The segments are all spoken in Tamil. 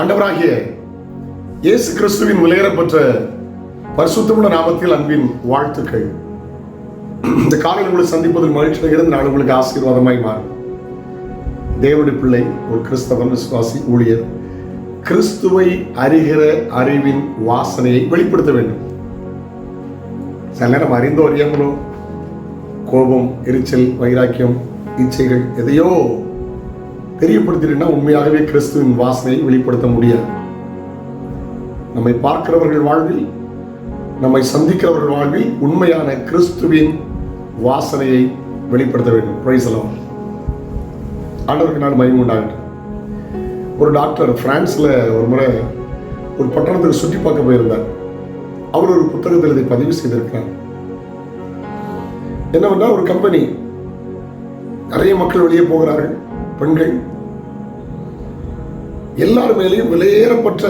ஆண்டவராகிய இயேசு கிறிஸ்துவின் விலையேறப்பெற்ற பரிசுத்தமுள்ள நாமத்தில் அன்பின் வாழ்த்துக்கள். இந்த காலையில் உங்களை சந்திப்பதில் மகிழ்ச்சி இருந்து நாள் உங்களுக்கு ஆசீர்வாதமாய் மாறும். தேவனுடைய பிள்ளை ஒரு கிறிஸ்தவன் விசுவாசி ஊழியர் கிறிஸ்துவை அறிகிற அறிவின் வாசனையை வெளிப்படுத்த வேண்டும். சில நேரம் அறிந்தோ அறியாமலோ கோபம் எரிச்சல் வைராக்கியம் இச்சைகள் எதையோ தெரியப்படுத்தினா உண்மையாகவே கிறிஸ்துவின் வாசனையை வெளிப்படுத்த முடியாது. நம்மை பார்க்கிறவர்கள் வாழ்வில் நம்மை சந்திக்கிறவர்கள் வாழ்வில் உண்மையான கிறிஸ்துவின் வாசனையை வெளிப்படுத்த வேண்டும். பிரைசலாம் ஆண்டவருக்கு நான் மயம் உண்டாகட்டும். ஒரு டாக்டர் பிரான்ஸ்ல ஒரு முறை ஒரு பட்டணத்துக்கு சுற்றி பார்க்க போயிருந்தார். அவர் ஒரு புத்தகத்தில் இதை பதிவு செய்திருக்கிறார். என்னவென்றால் ஒரு கம்பெனி நிறைய மக்கள் வெளியே போகிறார்கள். பெண்கள். எல்லார் மேலேயும் விலையேறப்பட்ட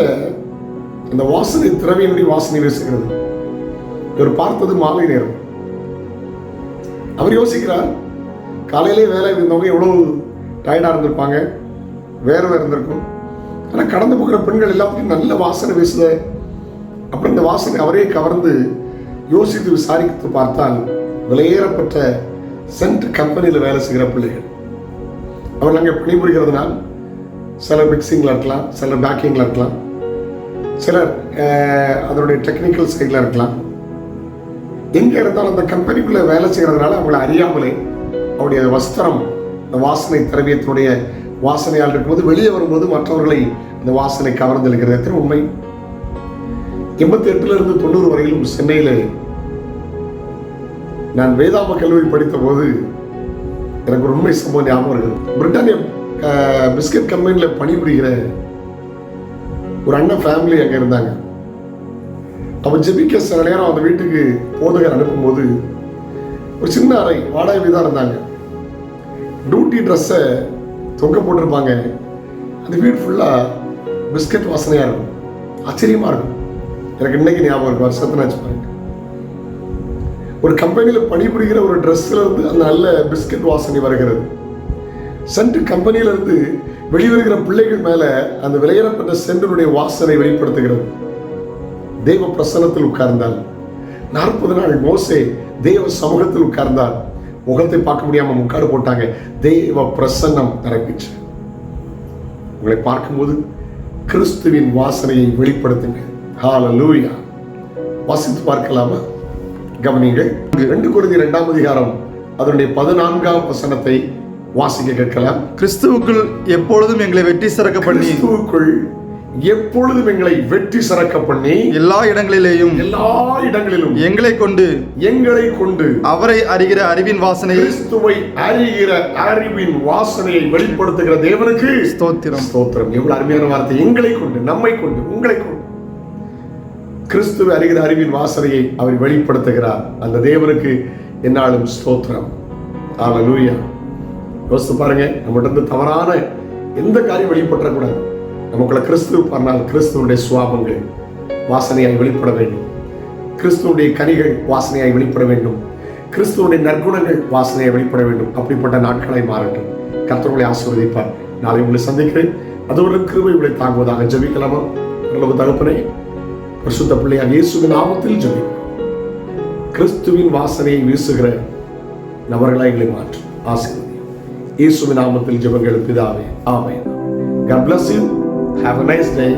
அந்த வாசனை திரவியனுடைய வாசனை வீசுகிறது இவர் பார்த்தது மாலை நேரம். அவர் யோசிக்கிறார் காலையிலே வேலை இருந்தவங்க எவ்வளவு டயர்டாக இருந்திருப்பாங்க வேர்வை இருந்திருக்கும். ஆனால் கடந்து போகிற பெண்கள் எல்லாத்துக்கும் நல்ல வாசனை வீசுத. அப்படி இந்த வாசனை அவரே கவர்ந்து யோசித்து விசாரித்து பார்த்தால் விலையேறப்பட்ட சென்ட் கம்பெனியில் வேலை செய்கிற பிள்ளைகள். அவர்கள் அங்கே பணிபுரிகிறதுனால் சிலர் மிக்சிங்கில் இருக்கலாம் சிலர் பேக்கிங்கில் இருக்கலாம் சிலர் அதனுடைய டெக்னிக்கல் சைடில் இருக்கலாம். எங்கே இருந்தாலும் அந்த கம்பெனிக்குள்ளே வேலை செய்கிறதுனால அவங்களை அறியாமலே அவருடைய வஸ்திரம் அந்த வாசனை திரவியத்தினுடைய வாசனையால் இருக்கும்போது வெளியே வரும்போது மற்றவர்களை அந்த வாசனை கவர்ந்து இருக்கிறது எத்தனை உண்மை? எண்பத்தி எட்டுலேருந்து தொண்ணூறு வரையிலும் சென்னையில் நான் வேதாம கல்லூரி படித்த போது எனக்கு ஒரு உண்மை சம்பவம் ஞாபகம் இருக்குது பிரிட்டானிய பிஸ்கட் கம்பெனியில் பணிபுரிகிற ஒரு அண்ணன் ஃபேமிலி அங்கே இருந்தாங்க. அப்போ ஜெபிக்க சில நேரம் அந்த வீட்டுக்கு போதகர் அனுப்பும்போது ஒரு சின்ன அறை வாடகை தான் இருந்தாங்க. டியூட்டி ட்ரெஸ்ஸை தொங்க போட்டிருப்பாங்க. அந்த வீடு ஃபுல்லாக பிஸ்கட் வாசனையாக இருக்கும். ஆச்சரியமாக இருக்கும். எனக்கு இன்னைக்கு ஞாபகம் இருக்கும் வருஷத்தை பாருங்கள் ஒரு கம்பெனியில் பணிபுரிகிற ஒரு ட்ரெஸ்ஸிலிருந்து அந்த நல்ல பிஸ்கட் வாசனை வருகிறது. சென்ட் கம்பெனியில இருந்து வெளிவருகிற பிள்ளைகள் மேலே அந்த விளையாடப்பட்ட சென்டனுடைய வாசனை வெளிப்படுத்துகிறது. தெய்வ பிரசன்னத்தில் உட்கார்ந்தால் நாற்பது நாள் மோசே தெய்வ சமூகத்தில் உட்கார்ந்தால் முகத்தை பார்க்க முடியாம முக்காடு போட்டாங்க. தெய்வ பிரசன்னம் நிரம்பிச்சு உங்களை பார்க்கும்போது கிறிஸ்துவின் வாசனையை வெளிப்படுத்துங்க. லூயா வாசித்து பார்க்கலாமா? கவனிங்கள் ரெண்டு குருதி இரண்டாம் அதிகாரம் அதனுடைய பதினான்காம் வசனத்தை வாசிக்க கேட்கலாம். கிறிஸ்துவுக்குள் எப்பொழுதும் எங்களை வெற்றி சிறக்க பண்ணி கிறிஸ்துவுக்குள் எப்பொழுதும் எங்களை வெற்றி சிறக்க பண்ணி எல்லா இடங்களிலேயும் எல்லா இடங்களிலும் எங்களை கொண்டு எங்களை கொண்டு அவரை அறிகிற அறிவின் வாசனையை கிறிஸ்துவை அறிகிற அறிவின் வாசனையை வெளிப்படுத்துகிற தேவனுக்கு ஸ்தோத்திரம். ஸ்தோத்திரம். எவ்வளவு அருமையான வார்த்தை. எங்களை கொண்டு நம்மை கொண்டு உங்களை கொண்டு. கிறிஸ்துவ அறிகிற அறிவின் வாசனையை அவர் வெளிப்படுத்துகிறார். அந்த தேவனுக்கு என்னாலும் ஸ்தோத்திரம். ஹalleluya யோசித்து பாருங்க நம்மகிட்ட இருந்து தவறான எந்த காரியம் வெளிப்பற்றக்கூடாது நமக்குள்ள கிறிஸ்துவ பாருனால் கிறிஸ்துவனுடைய சுவாபங்கள் வாசனையாய் வெளிப்பட வேண்டும். கிறிஸ்துவனுடைய கனிகள் வாசனையாய் வெளிப்பட வேண்டும். கிறிஸ்துவனுடைய நற்குணங்கள் வாசனையாய் வெளிப்பட வேண்டும். அப்படிப்பட்ட நாட்களை மாறட்டும். கர்த்தர்களை ஆசீர்வதிப்பார். நாளை உங்களை சந்திக்கிறேன். அதோடு கிருபை உங்களை தாங்குவதாக ஜபிக்கலாமா? நல்ல தகப்பனே பரிசுத்த பிள்ளையார் இயேசுவின் நாமத்தில் ஜெபிக்கிறோம் கிறிஸ்துவின் வாசனையை வீசுகிற நபர்களாய் எங்களை மாற்றும் ஆசீர்வதி இயேசுவின் நாமத்தில் ஜெபங்கள் பிதாவே ஆமே God bless you. Have a nice day.